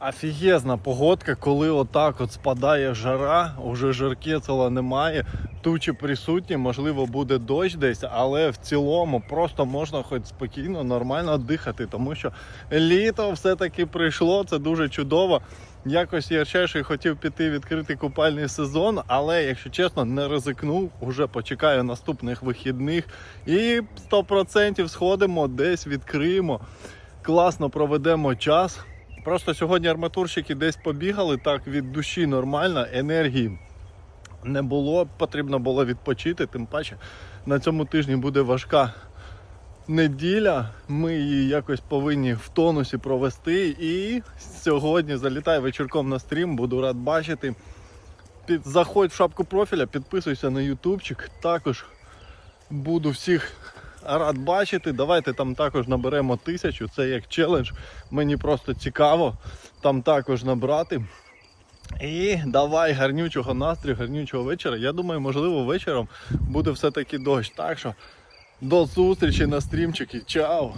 Офігезна погодка, коли отак от спадає жара, уже жаркецела немає, тучі присутні, можливо, буде дощ десь, але в цілому просто можна хоч спокійно, нормально дихати, тому що літо все-таки прийшло, це дуже чудово. Якось я ще хотів піти відкрити купальний сезон, але якщо чесно, не ризикнув. Уже почекаю наступних вихідних і 100% сходимо, десь відкриємо. Класно проведемо час. Просто сьогодні арматурщики десь побігали так від душі нормально, енергії не було, потрібно було відпочити. Тим паче на цьому тижні буде важка неділя. Ми її якось повинні в тонусі провести. І сьогодні залітай вечірком на стрім, буду рад бачити. Заходь в шапку профіля, підписуйся на ютубчик. Також буду всіх рад бачити. Давайте там також наберемо тисячу. Це як челендж. Мені просто цікаво там також набрати. І давай гарнючого настрою, гарнючого вечора. Я думаю, можливо, вечором буде все-таки дощ. Так що до зустрічі на стрімчики. Чао!